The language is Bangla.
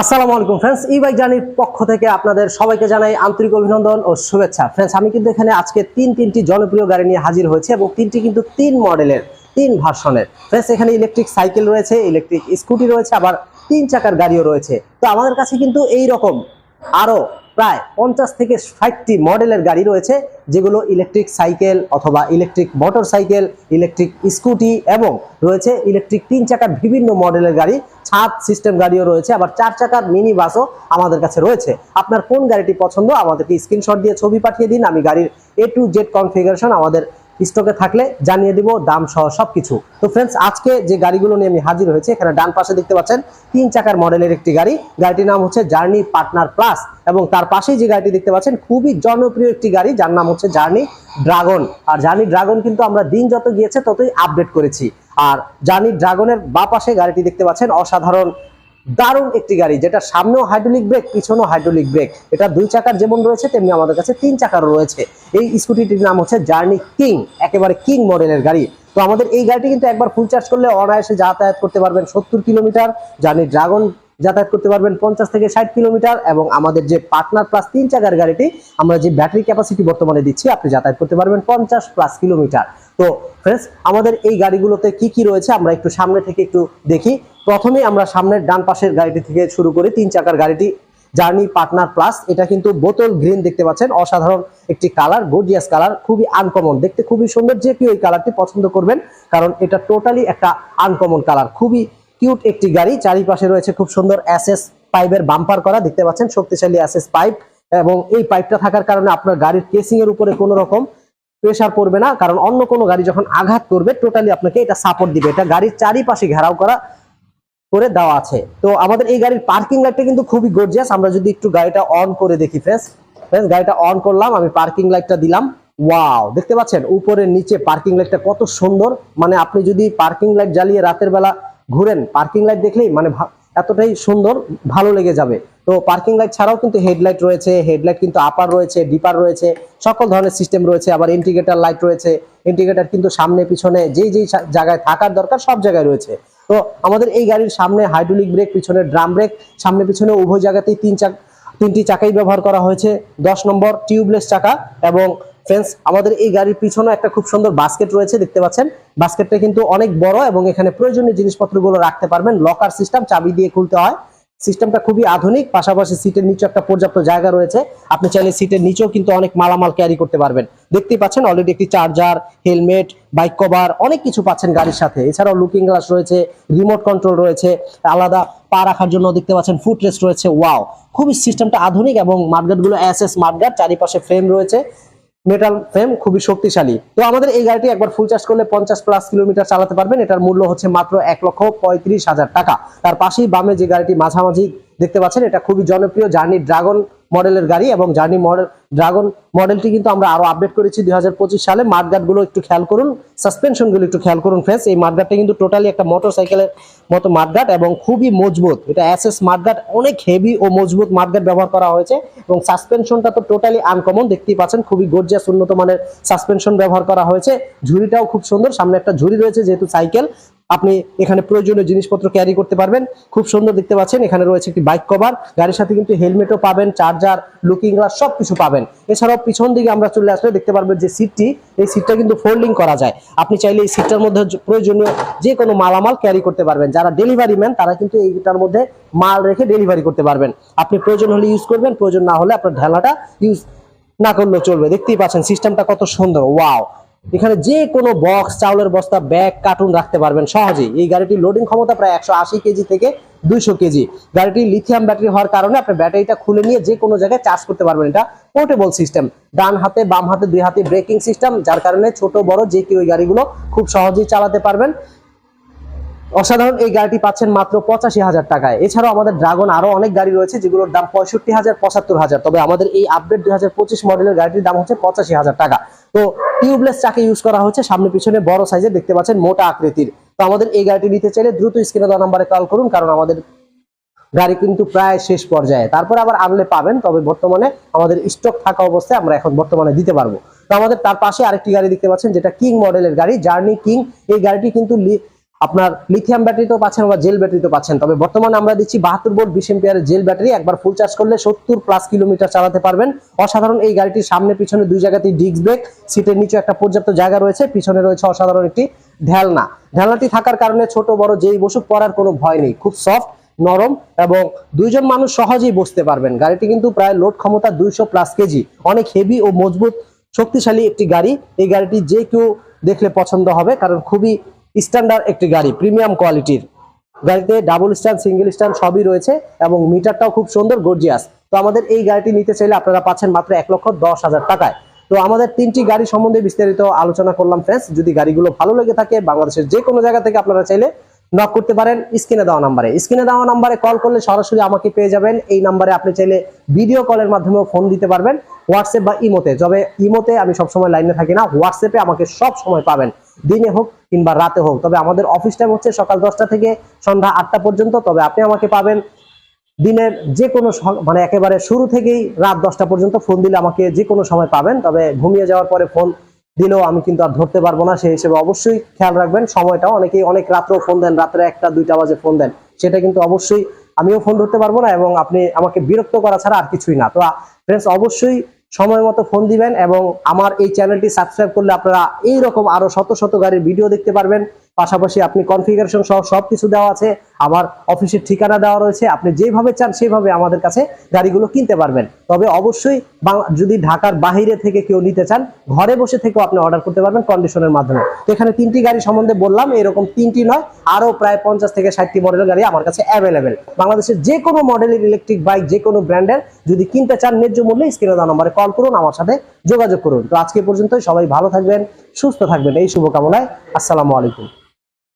আসসালামু আলাইকুম ফ্রেন্ডস ই বাইক জার্নির পক্ষ থেকে আপনাদের সবাইকে জানাই আন্তরিক অভিনন্দন ও শুভেচ্ছা। ফ্রেন্ডস, আমি কিন্তু এখানে আজকে তিন তিনটি জনপ্রিয় গাড়ি নিয়ে হাজির হয়েছে এবং তিনটি কিন্তু তিন মডেলের, তিন ভার্সনের। ফ্রেন্ডস, এখানে ইলেকট্রিক সাইকেল রয়েছে, ইলেকট্রিক স্কুটি রয়েছে, আবার তিন চাকার গাড়িও রয়েছে। তো আমাদের কাছে কিন্তু এই রকম আরও প্রায় পঞ্চাশ থেকে ষাটটি মডেলের গাড়ি রয়েছে, যেগুলো ইলেকট্রিক সাইকেল অথবা electric motorcycle electric scooty এবং রয়েছে ইলেকট্রিক তিন চাকার বিভিন্ন মডেলের গাড়ি, ছাদ সিস্টেম গাড়িও রয়েছে, আবার চার চাকার মিনি বাসও আমাদের কাছে রয়েছে। আপনার কোন গাড়িটি পছন্দ আমাদেরকে স্ক্রিনশট দিয়ে ছবি পাঠিয়ে দিন, আমি গাড়ির এ টু জেড কনফিগারেশন আমাদের স্টকে থাকলে জানিয়ে দিব দাম সহ সবকিছু। তো ফ্রেন্ডস আজকে যে গাড়িগুলো নিয়ে আমি হাজির হয়েছে, এখানে ডান পাশে দেখতে পাচ্ছেন তিন চাকার মডেলের একটি গাড়ি। গাড়িটির নাম হচ্ছে জার্নি পার্টনার প্লাস এবং তার পাশেই যে গাড়িটি দেখতে পাচ্ছেন, খুবই জনপ্রিয় একটি গাড়ি, যার নাম হচ্ছে জার্নি ড্রাগন আর জার্নি ড্রাগন কিন্তু আমরা দিন যত গিয়েছে ততই আপডেট করেছি। আর জার্নি ড্রাগনের বা পাশে গাড়িটি দেখতে পাচ্ছেন, অসাধারণ দারুণ একটি গাড়ি, যেটা সামনেও হাইড্রোলিক ব্রেক পিছনেও হাইড্রোলিক ব্রেক এটা দুই চাকার যেমন রয়েছে, তেমনি আমাদের কাছে তিন চাকারও রয়েছে। এই স্কুটিটির নাম হচ্ছে জার্নি কিং একেবারে কিং মডেলের গাড়ি। তো আমাদের এই গাড়িটি কিন্তু একবার ফুল চার্জ করলে অনায়াসে যাতায়াত করতে পারবেন সত্তর কিলোমিটার। জার্নি ড্রাগন যাতায়াত করতে পারবেন পঞ্চাশ থেকে ষাট কিলোমিটার এবং আমাদের যে পার্টনার প্লাস তিন চাকার গাড়িটি, আমরা যে ব্যাটারি ক্যাপাসিটি বর্তমানে দিচ্ছি, আপনি যাতায়াত করতে পারবেন পঞ্চাশ প্লাস কিলোমিটার। তো ফ্রেন্ডস আমাদের এই গাড়িগুলোতে কি কি রয়েছে আমরা একটু সামনে থেকে একটু দেখি। প্রথমেই আমরা সামনের ডান পাশের গাড়িটি থেকে শুরু করি, তিন চাকার গাড়িটি, জার্নি পার্টনার প্লাস এটা কিন্তু বোতল গ্রিন দেখতে পাচ্ছেন, অসাধারণ একটি কালার গর্জিয়াস কালার খুবই আনকমন দেখতে খুবই সুন্দর, যে কেউ এই কালারটি পছন্দ করবেন, কারণ এটা টোটালি একটা আনকমন কালার খুবই কিউট একটি গাড়ি। চারিপাশে রয়েছে খুব সুন্দর অ্যাসেস পাইপের বাম্পার করা। দেখতে পাচ্ছেন, শক্তিশালী অ্যাসেস পাইপ এবং এই পাইপটা থাকার কারণে আপনার গাড়ির কেসিং এর উপরে কোনো রকম প্রেশার পড়বে না। কারণ অন্য কোনো গাড়ি যখন আঘাত করবে টোটালি আপনাকে এটা সাপোর্ট দিবে। এটা গাড়ির চারিপাশে ঘেরাও করা করে দেওয়া আছে। তো আমাদের এই গাড়ির পার্কিং লাইটটা কিন্তু খুবই গর্জিয়াস আমরা যদি একটু গাড়িটা অন করে দেখি ফ্রেন্ডস ফ্রেন্ডস গাড়িটা অন করলাম, আমি পার্কিং লাইটটা দিলাম। ওয়াও দেখতে পাচ্ছেন, উপরে, নিচে পার্কিং লাইটটা কত সুন্দর। মানে আপনি যদি পার্কিং লাইট জ্বালিয়ে রাতের বেলা ঘুরেন পার্কিং লাইট দেখলেই মানে এতটাই সুন্দর, ভালো লেগে যাবে। তো পার্কিং লাইট ছাড়াও কিন্তু হেডলাইট রয়েছে হেডলাইট কিন্তু আপার রয়েছে ডিপার রয়েছে, সকল ধরনের সিস্টেম রয়েছে, আবার ইন্ডিকেটার লাইট রয়েছে ইন্ডিকেটার কিন্তু সামনে, পিছনে, যেই যেই জায়গায় থাকার দরকার সব জায়গায় রয়েছে। তো আমাদের এই গাড়ির সামনে হাইড্রোলিক ব্রেক পিছনে ড্রাম ব্রেক সামনে, পিছনে উভয় জায়গাতেই তিন চাক তিনটি চাকাই ব্যবহার করা হয়েছে। দশ নম্বর টিউবলেস চাকা এবং ফ্রেন্ডস আমাদের এই গাড়ির পিছনে একটা খুব সুন্দর বাস্কেট রয়েছে, দেখতে পাচ্ছেন? বাস্কেটটা কিন্তু অনেক বড় এবং এখানে প্রয়োজনীয় জিনিসপত্রগুলো রাখতে পারবেন। লকার সিস্টেম চাবি দিয়ে খুলতে হয়। সিস্টেমটা খুবই আধুনিক, পাশাপাশি সিটের নিচে একটা পর্যাপ্ত জায়গা রয়েছে। আপনি চাইলে সিটের নিচেও কিন্তু অনেক মালামাল ক্যারি করতে পারবেন। দেখতেই পাচ্ছেন অলরেডি একটি চার্জার হেলমেট বাইক কভার অনেক কিছু পাচ্ছেন গাড়ির সাথে। এছাড়াও লুকিং গ্লাস রয়েছে রিমোট কন্ট্রোল রয়েছে, আলাদা পা রাখার জন্য দেখতে পাচ্ছেন ফুট রেস্ট রয়েছে ওয়াও খুবই সিস্টেমটা আধুনিক এবং মার্কেটগুলো এস এস মার্কেট চারিপাশে ফ্রেম রয়েছে। মেটাল ফ্রেম খুবই শক্তিশালী। তো আমাদের এই গাড়িটি একবার ফুল চার্জ করলে পঞ্চাশ প্লাস কিলোমিটার চালাতে পারবেন। এটার মূল্য হচ্ছে মাত্র এক লক্ষ পঁয়ত্রিশ হাজার টাকা। তার পাশেই বামে যে গাড়িটি মাঝামাঝি দেখতে পাচ্ছেন, এটা খুবই জনপ্রিয় জার্নি ড্রাগন মডেলের গাড়ি এবং জার্নি মডেল, ড্রাগন মডেলটি কিন্তু আমরা আরও আপডেট করেছি দু হাজার পঁচিশ সালে। মাঠগাটগুলো একটু খেয়াল করুন সাসপেনশনগুলো একটু খেয়াল করুন ফ্রেন্ডস এই মাঠগাটটা কিন্তু টোটালি একটা মোটর সাইকেলের মতো মাঠগাট এবং খুবই মজবুত। এটা এসএস মাঠগাট অনেক হেভি ও মজবুত মাঠগাট ব্যবহার করা হয়েছে এবং সাসপেনশনটা তো টোটালি আনকমন দেখতেই পাচ্ছেন, খুবই গর্জিয়াস উন্নত মানের সাসপেনশন ব্যবহার করা হয়েছে। ঝুড়িটাও খুব সুন্দর, সামনে একটা ঝুড়ি রয়েছে যেহেতু সাইকেল আপনি এখানে প্রয়োজনীয় জিনিসপত্র ক্যারি করতে পারবেন। খুব সুন্দর দেখতে পাচ্ছেন, এখানে রয়েছে একটি বাইক কভার গাড়ির সাথে কিন্তু হেলমেটও পাবেন চার্জার লুকিং গ্লাস সব কিছু পাবেন। এছাড়াও পিছন দিকে আমরা চলে আসলে দেখতে পারবেন যে সিটটি এই সিটটা কিন্তু ফোল্ডিং করা যায়। আপনি চাইলে এই সিটটার মধ্যে প্রয়োজনীয় যে কোনো মালামাল ক্যারি করতে পারবেন। যারা ডেলিভারি ম্যান তারা কিন্তু এইটার মধ্যে মাল রেখে ডেলিভারি করতে পারবেন। আপনি প্রয়োজন হলে ইউজ করবেন, প্রয়োজন না হলে আপনার ঢেলাটা ইউজ না করলেও চলবে। দেখতেই পাচ্ছেন সিস্টেমটা কত সুন্দর ওয়াও এখানে যে কোনো বক্স চাউলের বস্তা ব্যাগ কার্টুন রাখতে পারবেন সহজেই। এই গাড়িটির লোডিং ক্ষমতা প্রায় একশো আশি কেজি থেকে দুইশো কেজি। গাড়িটি লিথিয়াম ব্যাটারি হওয়ার কারণে আপনি ব্যাটারিটা খুলে নিয়ে যে কোনো জায়গায় চার্জ করতে পারবেন। এটা পোর্টেবল সিস্টেম ডান হাতে, বাম হাতে, দুই হাতে ব্রেকিং সিস্টেম যার কারণে ছোট, বড় যে কেউ গাড়িগুলো খুব সহজেই চালাতে পারবেন। অসাধারণ এই গাড়িটি পাচ্ছেন মাত্র পঁচাশি হাজার টাকায়। এছাড়াও আমাদের ড্রাগন আরও অনেক গাড়ি রয়েছে, যেগুলোর দাম পঁয়ষট্টি হাজার, পঁচাত্তর হাজার। তবে আমাদের এই আপডেট দুই হাজার পঁচিশ মডেলের গাড়িটির দাম হচ্ছে পঁচাশি হাজার টাকা। তো টিউবলেস চাকে ইউজ করা হচ্ছে, সামনে পিছনে বড় সাইজে দেখতে পাচ্ছেন মোটা আকৃতির। তো আমাদের এই গাড়িটি নিতে চাইলে দ্রুত স্ক্রিনে দেওয়া নাম্বারে কল করুন, কারণ আমাদের গাড়ি কিন্তু প্রায় শেষ পর্যায়ে। তারপর আবার আনলে পাবেন, তবে বর্তমানে আমাদের স্টক থাকা অবস্থায় আমরা এখন বর্তমানে দিতে পারব। তো আমাদের তার পাশে আরেকটি গাড়ি দেখতে পাচ্ছেন, যেটা কিং মডেলের গাড়ি জার্নি কিং এই গাড়িটি কিন্তু আপনার লিথিয়াম ব্যাটারিতেও পাচ্ছেন বা জেল ব্যাটারিতেও পাচ্ছেন। তবে বর্তমানে আমরা দিচ্ছি বাহাত্তর ভোল্ট বিশ জেল ব্যাটারি একবার ফুল চার্জ করলে সত্তর প্লাস কিলোমিটার চালাতে পারবেন। অসাধারণ এই গাড়িটির সামনে, পিছনে দুই জায়গাতেই ডিস্ক ব্রেক সিটের নিচে একটা পর্যাপ্ত জায়গা রয়েছে, পিছনে রয়েছে অসাধারণ একটি ঢেলনা। ঢেলনাটি থাকার কারণে ছোট, বড় যেই বসুক পড়ার কোনো ভয় নেই। খুব সফট নরম এবং দুইজন মানুষ সহজেই বসতে পারবেন। গাড়িটি কিন্তু প্রায় লোড ক্ষমতা দুইশো প্লাস কেজি অনেক হেভি ও মজবুত, শক্তিশালী একটি গাড়ি। এই গাড়িটি যে কেউ দেখলে পছন্দ হবে, কারণ খুবই স্ট্যান্ডার্ড একটি গাড়ি প্রিমিয়াম কোয়ালিটির গাড়িতে ডাবল স্ট্যান্ড সিঙ্গেল স্ট্যান্ড সবই রয়েছে এবং মিটারটাও খুব সুন্দর গর্জিয়াস তো আমাদের এই গাড়িটি নিতে চাইলে আপনারা পাচ্ছেন মাত্র এক লক্ষ দশ হাজার টাকায়। তো আমাদের তিনটি গাড়ি সম্বন্ধে বিস্তারিত আলোচনা করলাম ফ্রেন্ডস যদি গাড়িগুলো ভালো লেগে থাকে, বাংলাদেশের যে কোনো জায়গা থেকে আপনারা চাইলে নক করতে পারেন স্ক্রিনে দেওয়া নাম্বারে। স্ক্রিনে দেওয়া নাম্বারে কল করলে সরাসরি আমাকে পেয়ে যাবেন। এই নাম্বারে আপনি চাইলে ভিডিও কলের মাধ্যমেও ফোন দিতে পারবেন। হোয়াটসঅ্যাপ বা ইমোতে। তবে ইমোতে আমি সবসময় লাইনে থাকি না হোয়াটসঅ্যাপে আমাকে সব সময় পাবেন। দিনে হোক কিংবা রাতে হোক। তবে আমাদের অফিস টাইম হচ্ছে সকাল দশটা থেকে সন্ধ্যা আটটা পর্যন্ত। তবে আপনি আমাকে পাবেন দিনের যে কোনো মানে একেবারে শুরু থেকেই রাত দশটা পর্যন্ত ফোন দিলে আমাকে যে কোনো সময় পাবেন। তবে ঘুমিয়ে যাওয়ার পরে ফোন দিলেও আমি কিন্তু আর ধরতে পারব না। সেই হিসেবে অবশ্যই খেয়াল রাখবেন সময়টা অনেকেই অনেক রাত্রেও ফোন দেন, রাত্রে একটা, দুইটা বাজে ফোন দেন। সেটা কিন্তু অবশ্যই আমিও ফোন ধরতে পারব না এবং আপনি আমাকে বিরক্ত করা ছাড়া আর কিছুই না। তো ফ্রেন্ডস অবশ্যই সময় মতো ফোন দিবেন এবং আমার এই চ্যানেলটি সাবস্ক্রাইব করলে আপনারা এই রকম আরও শত শত গাড়ির ভিডিও দেখতে পারবেন। পাশাপাশি আপনি কনফিগারেশন সহ সবকিছু দেওয়া আছে, আমার অফিসের ঠিকানা দেওয়া রয়েছে, আপনি যেভাবে চান সেভাবে আমাদের কাছে গাড়িগুলো কিনতে পারবেন। তবে অবশ্যই যদি ঢাকার বাহিরে থেকে কেউ নিতে চান, ঘরে বসে থেকেও আপনি অর্ডার করতে পারবেন কন্ডিশনের মাধ্যমে। তো এখানে তিনটি গাড়ি সম্বন্ধে বললাম, এরকম তিনটি নয় আরও প্রায় পঞ্চাশ থেকে ষাটটি মডেলের গাড়ি আমার কাছে অ্যাভেলেবেল বাংলাদেশের যে কোনো মডেলের ইলেকট্রিক বাইক যে কোনো ব্র্যান্ডের যদি কিনতে চান ন্যায্য মূল্যে স্ক্রিনে দেওয়া নম্বরে কল করুন, আমার সাথে যোগাযোগ করুন। তো আজকে পর্যন্ত সবাই ভালো থাকবেন, সুস্থ থাকবেন। এই শুভকামনায়, আসসালামু আলাইকুম।